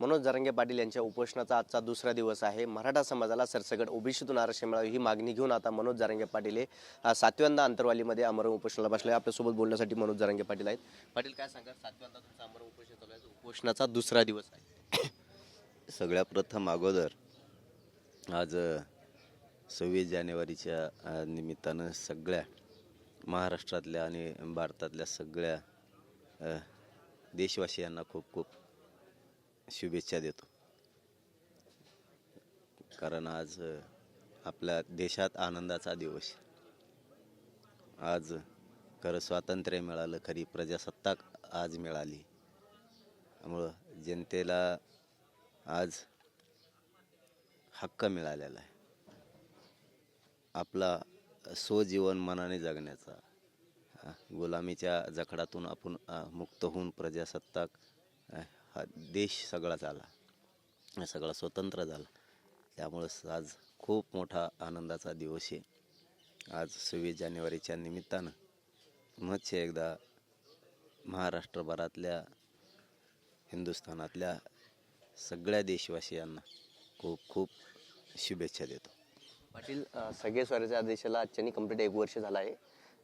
मनोज जरांगे पाटील यांच्या उपोषणाचा आजचा दुसरा दिवस आहे. मराठा समाजाला सरसकट ओबीसीतून आरक्षण मिळावे ही मागणी घेऊन आता मनोज जरांगे पाटील हे सातव्यांदा अंतरवालीमध्ये अमरण उपोषणाला बसले. आपल्यासोबत बोलण्यासाठी मनोज जरंगे पाटील आहेत. पाटील काय सांगा सातव्यांदा तुमचा अमरण उपोषण चालू आहे. उपोषणाचा दुसरा दिवस आहे. सगळ्या प्रथम अगोदर आज सव्वीस जानेवारीच्या निमित्तानं सगळ्या महाराष्ट्रातल्या आणि भारतातल्या सगळ्या देशवासियांना खूप खूप शुभेच्छा देतो. कारण आज आपल्या देशात आनंदाचा दिवस. आज खरं स्वातंत्र्य मिळालं खरी प्रजासत्ताक आज मिळाली. त्यामुळं जनतेला आज हक्क मिळालेला आहे. आपला स्वजीवन मनाने जगण्याचा गुलामीच्या जखडातून आपण मुक्त होऊन प्रजासत्ताक हा देश सगळा झाला. हा सगळा स्वतंत्र झाला. त्यामुळं आज खूप मोठा आनंदाचा दिवस आहे. आज सव्वीस जानेवारीच्या निमित्तानं मत्स्य एकदा महाराष्ट्रभरातल्या हिंदुस्थानातल्या सगळ्या देशवासियांना खूप खूप शुभेच्छा देतो. पाटील सगळे स्वराज्य आदेशाला आजच्यानी कंप्लीट एक वर्ष झालं आहे.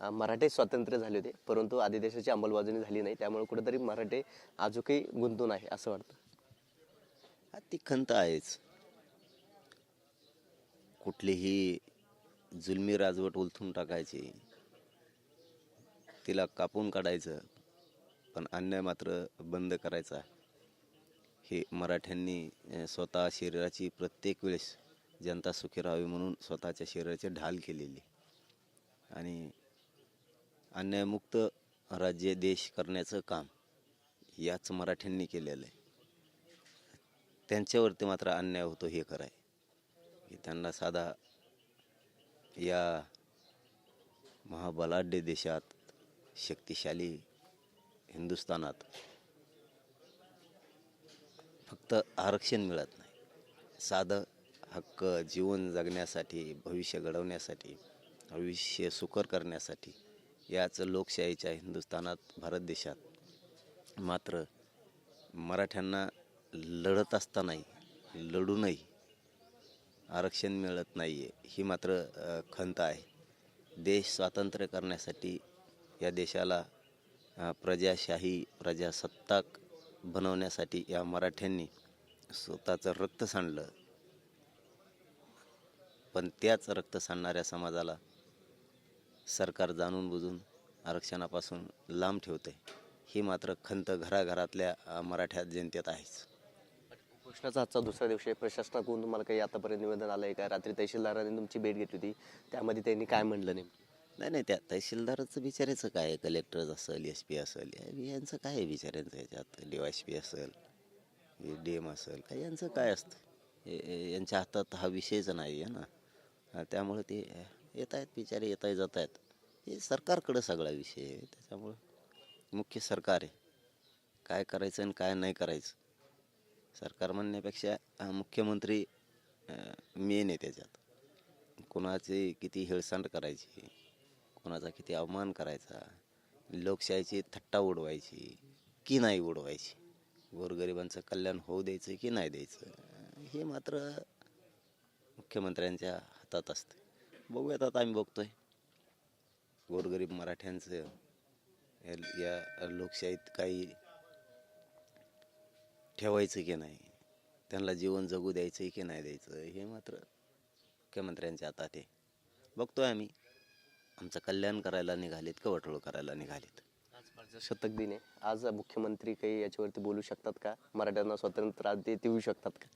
मराठे स्वातंत्र्य झाले होते परंतु आदिदेशाची अंमलबजावणी झाली नाही. त्यामुळे कुठेतरी मराठे अजूनही गुंतून आहे असं वाटतं. ती खंत आहेच. कुठलीही जुलमी राजवट उलथून टाकायची तिला कापून काढायचं पण अन्याय मात्र बंद करायचा. हे मराठ्यांनी स्वतः शरीराची प्रत्येक वेळेस जनता सुखी राहावी म्हणून स्वतःच्या शरीराचे ढाल केलेली. आणि अन्यायमुक्त राज्य देश करण्याचं काम याच मराठ्यांनी केलेलं आहे. त्यांच्यावरती मात्र अन्याय होतो हे खरं आहे. की त्यांना साधा या महाबलाढ्य देशात शक्तिशाली हिंदुस्थानात फक्त आरक्षण मिळत नाही. साधं हक्क जीवन जगण्यासाठी भविष्य घडवण्यासाठी भविष्य सुकर करण्यासाठी याच लोकशाहीच्या हिंदुस्थानात भारत देशात मात्र मराठ्यांना लढत असतानाही लढूनही आरक्षण मिळत नाही आहे ही मात्र खंत आहे. देश स्वातंत्र्य करण्यासाठी या देशाला प्रजाशाही प्रजासत्ताक बनवण्यासाठी या मराठ्यांनी स्वतःचं रक्त सांडलं. पण त्याच रक्त सांडणाऱ्या समाजाला सरकार जाणून बुजून आरक्षणापासून लांब ठेवते ही मात्र खंत घराघरातल्या मराठ्या जनतेत आहेच. उपोषणाचा आजचा दुसरा दिवस आहे. प्रशासनाकडून तुम्हाला काही आतापर्यंत निवेदन आलं आहे का? रात्री तहसीलदारांनी तुमची भेट घेतली होती. त्यामध्ये त्यांनी काय म्हणलं नेमकं? नाही नाही त्या तहसीलदाराचं बिचारायचं काय आहे? कलेक्टर असेल एस पी असेल यांचं काय आहे बिचाऱ्यांचं याच्यात? डी एस पी असेल डी एम असेल काय यांचं काय असतं? यांच्या हातात हा विषयच नाही आहे ना त्यामुळे ते येत आहेत बिचारे येत आहेत जात आहेत हे सरकारकडं सगळा विषय आहे. त्याच्यामुळं मुख्य सरकार आहे. काय करायचं आणि काय नाही करायचं. सरकार म्हणण्यापेक्षा मुख्यमंत्री मेन आहे त्याच्यात. कोणाची किती हेळसांड करायची कोणाचा किती अवमान करायचा लोकशाहीची थट्टा उडवायची की नाही उडवायची गोरगरिबांचं कल्याण होऊ द्यायचं की नाही द्यायचं हे मात्र मुख्यमंत्र्यांच्या हातात असतं. बघूयात आता आम्ही बघतोय. गोरगरीब मराठ्यांचं या- लोकशाहीत काही ठेवायचं की नाही? त्यांना जीवन जगू द्यायचं की नाही द्यायचं? हे मात्र मुख्यमंत्र्यांच्या हातात आहे बघतोय आम्ही. आमचं कल्याण करायला निघालेत का वटोळ करायला निघालेत? प्रजासत्ताक दिन. आहे आज मुख्यमंत्री काही याच्यावरती बोलू शकतात का? मराठ्यांना स्वतंत्र देऊ शकतात का?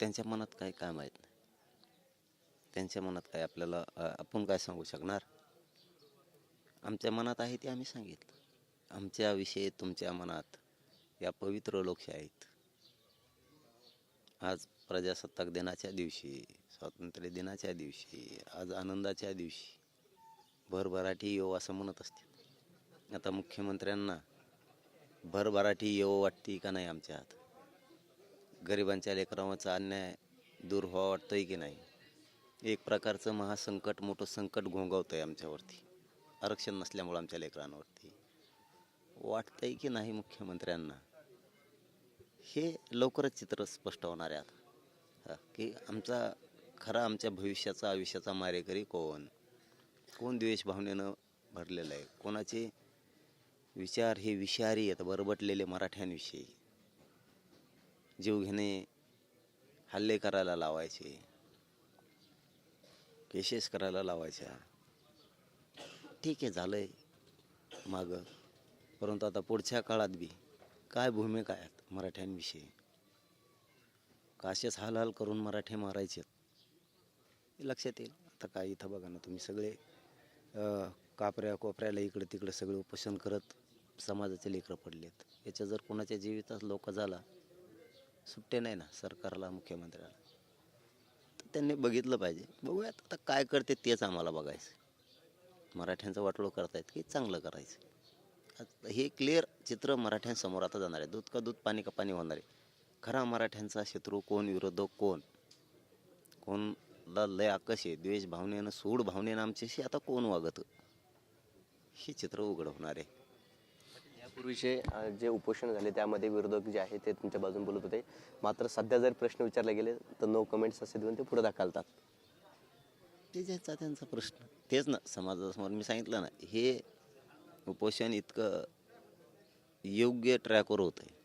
त्यांच्या मनात काय काय माहीत नाही. त्यांच्या मनात काय आपल्याला आपण काय सांगू शकणार? आमच्या मनात आहे ते आम्ही सांगितलं. आमच्याविषयी तुमच्या मनात या पवित्र लोकशाहीत आज प्रजासत्ताक दिनाच्या दिवशी स्वातंत्र्य दिनाच्या दिवशी आज आनंदाच्या दिवशी भरभराटी येऊ असं म्हणत असते आता मुख्यमंत्र्यांना भरभराटी येऊ वाटते का नाही आमच्या हात? गरिबांच्या लेकरांचा अन्याय दूर व्हावा वाटतोय की नाही? एक प्रकारचं महासंकट मोठं संकट घोंगावतंय आमच्यावरती. आरक्षण नसल्यामुळं आमच्या लेकरांवरती. वाटतं आहे की नाही मुख्यमंत्र्यांना? हे लवकरच चित्र स्पष्ट होणार आहे आता. की आमचा खरा आमच्या भविष्याचा आयुष्याचा मारेकरी कोण? कोण द्वेष भावनेनं भरलेलं आहे? कोणाचे विचार हे विषारी आहेत बरबटलेले मराठ्यांविषयी. जीव घेणे हल्ले करायला लावायचे. केसेस करायला लावायच्या. ठीक आहे झालं आहे मागं. परंतु आता पुढच्या काळात बी काय भूमिका आहेत मराठ्यांविषयी? का हालहाल करून मराठे मारायचे हे लक्षात येईल. आता काय इथं बघा ना तुम्ही सगळे कापऱ्या कोपऱ्याला इकडं तिकडं सगळे उपोषण करत समाजाचे लेकरं पडलेत. याच्या जर कोणाच्या जीवितात लोक झाला सुट्टे नाही ना सरकारला मुख्यमंत्र्याला. त्यांनी बघितलं पाहिजे. बघूयात आता काय करते तेच आम्हाला बघायचं मराठ्यांचं वाटलो करतायत की चांगलं करायचं आता हे क्लिअर चित्र मराठ्यांसमोर आता जाणार आहे. दूध का दूध पाणी का पाणी होणार आहे. खरा मराठ्यांचा शत्रू कोण विरोधक कोण? कोणला लय आकश आहे. द्वेष भावनेनं सूड भावनेनं आमच्याशी आता कोण वागत? हे चित्र उघड होणार आहे. यापूर्वीचे जे उपोषण झाले त्यामध्ये विरोधक जे आहे ते तुमच्या बाजून बोलत होते. मात्र सध्या जर प्रश्न विचारले गेले तर नो कमेंट्स असे देऊन ते पुढे दाखलतात ते ज्याचा त्यांचा प्रश्न. तेच ना समाजासमोर मी सांगितलं ना हे उपोषण इतकं योग्य ट्रॅकवर होतं आहे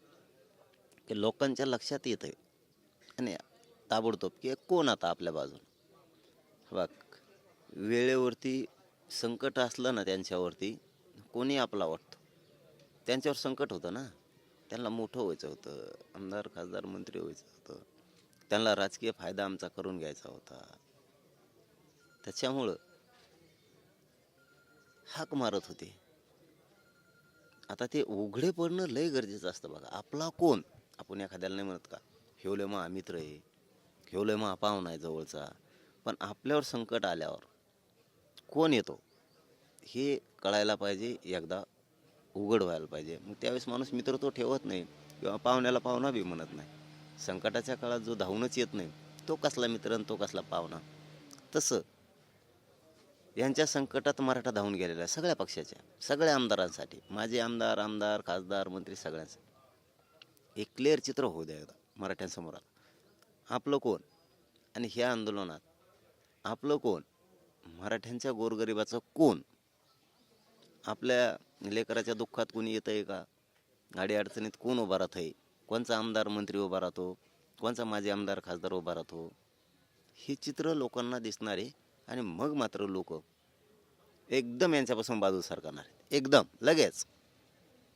की लोकांच्या लक्षात येतं आहे आणि ताबडतोब की कोण आता आपल्या बाजून? बघ वेळेवरती संकट असलं ना त्यांच्यावरती कोणी आपला वाटतो? त्यांच्यावर संकट होतं ना. त्यांना मोठं व्हायचं होतं. आमदार खासदार मंत्री व्हायचं होतं. त्यांना राजकीय फायदा आमचा करून घ्यायचा होता. त्याच्यामुळं हाक मारत होते. आता ते उघडे पडणं लय गरजेचं असतं बघा. आपला कोण? आपण एखाद्याला नाही म्हणत का? हेवले मग मित्र आहे. हेवले मग पाहुणा आहे जवळचा. पण आपल्यावर संकट आल्यावर कोण येतो? हे कळायला पाहिजे एकदा उघड व्हायला पाहिजे. मग त्यावेळेस माणूस मित्र तो ठेवत नाही किंवा पाहुण्याला पाहुणा बी म्हणत नाही. संकटाच्या काळात जो धावूनच येत नाही तो कसला मित्र आणि तो कसला पाहुणा. तसं यांच्या संकटात मराठा धावून गेलेला आहे सगळ्या पक्षाच्या सगळ्या आमदारांसाठी. माझे आमदार आमदार खासदार मंत्री सगळ्यांसाठी एक क्लिअर चित्र होऊ द्या एकदा मराठ्यांसमोर आपलं कोण? आणि ह्या आंदोलनात आपलं कोण? मराठ्यांच्या गोरगरिबाचं कोण? आपल्या लेकराच्या दुःखात कोणी येतं आहे का? गाडी अडचणीत कोण उभा राहत आहे कोणचा आमदार मंत्री उभा राहतो? कोणचा माझे आमदार खासदार उभा राहतो? हे चित्र लोकांना दिसणार आहे आणि मग मात्र लोक एकदम यांच्यापासून बाजू सरकणार आहेत. एकदम लगेच.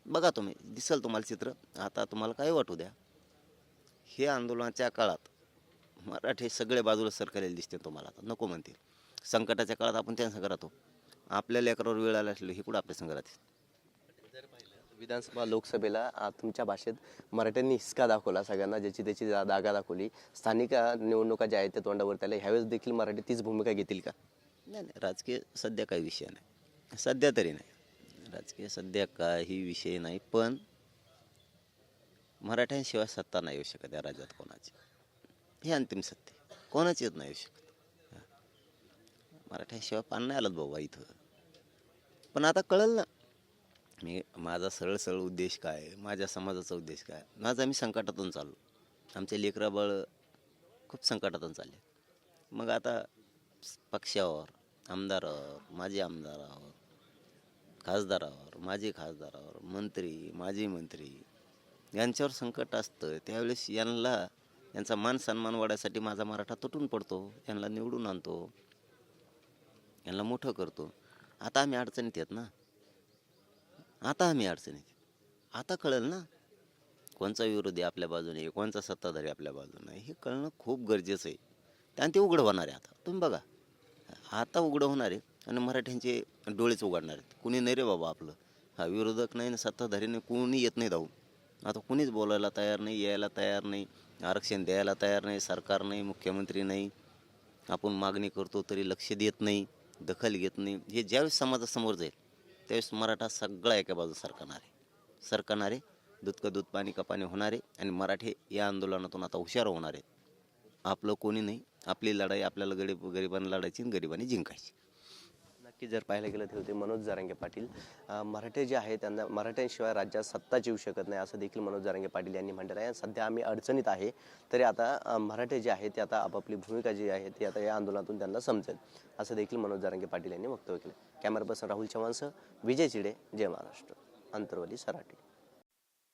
बघा तुम्ही दिसेल तुम्हाला चित्र? आता तुम्हाला काय वाटू द्या? हे आंदोलनाच्या काळात मराठी सगळे बाजूला सरकलेले दिसते तुम्हाला आता. नको म्हणतील. संकटाच्या काळात आपण त्यांचं राहतो आपल्या लेकरावर वेळ आला असले हे कुठं आपल्या राहते? विधानसभा लोकसभेला तुमच्या भाषेत मराठ्यांनी हिसका दाखवला सगळ्यांना ज्याची त्याची जा- दागा दाखवली. स्थानिक निवडणुका ज्या आहेत त्या तोंडावर त्याला ह्यावेळेस देखील मराठी तीच भूमिका घेतील का? नाही नाही. राजकीय सध्या काही विषय नाही. सध्या तरी नाही. राजकीय सध्या काही विषय नाही पण मराठ्यांशिवाय सत्ता नाही येऊ शकत या राज्यात कोणाची. हे अंतिम सत्य कोणाचीच नाही येऊ शकत. हा. मराठ्यांशिवाय पान नाही आलं बाबा इथं. पण आता कळलं ना. मी माझा सरळ सरळ उद्देश काय आहे, माझ्या समाजाचा उद्देश काय आज माझा संकटातून चाललो. आमचे लेकराबळ खूप संकटातून चालले. मग आता पक्षावर आमदारावर माजी आमदारावर खासदारावर माजी खासदारावर मंत्री माजी मंत्री यांच्यावर संकट असतं त्यावेळेस यांना यांचा मान सन्मान वाढायसाठी माझा मराठा तुटून पडतो. यांना निवडून आणतो. यांना मोठं करतो. आता आम्ही अडचणीत येत ना. आता आम्ही अडचणीत आता कळेल ना. कोणचा विरोधी आपल्या बाजूने आहे, कोणचा सत्ताधारी आपल्या बाजूने आहे, हे कळणं खूप गरजेचं आहे. आणि ते उघडं होणार आहे आता. तुम्ही बघा. आता उघडं होणार आहे आणि मराठ्यांचे डोळेच उघडणार आहेत. कुणी नाही रे बाबा आपलं. हा विरोधक नाही ना सत्ताधारी नाही कोणी येत नाही धावून आता कुणीच बोलायला तयार नाही यायला तयार नाही आरक्षण द्यायला तयार नाही सरकार नाही मुख्यमंत्री नाही. आपण मागणी करतो तरी लक्ष देत नाही. दखल घेत नाही. हे ज्यावेळेस समाजासमोर जाईल त्यावेळेस मराठा सगळा एका बाजू सरकणार आहे. सरकणारे दूध का दूध पाणी का पाणी आणि मराठे या आंदोलनातून आता हुशार होणार आहेत. आपलं कोणी नाही. आपली लढाई आपल्याला गरीब गरिबांना लढायची आणि गरिबांनी जिंकायची. नक्की जर पाहायला गेलं तर होते मनोज जारांगे पाटील. मराठे जे आहेत त्यांना मराठ्यांशिवाय राज्यात सत्ताच येऊ शकत नाही असं देखील मनोज जारांगे पाटील यांनी म्हटलं आहे. सध्या आम्ही अडचणीत आहे. तरी आता मराठे जे आहेत ते आता आपापली भूमिका जी आहे ती आता या आंदोलनातून त्यांना समजेल असं देखील मनोज जारांगे पाटील यांनी वक्तव्य केलं. कॅमेरा पर्सन राहुल चव्हाणसह विजय चिडे जय महाराष्ट्र. अंतरवली सराटी.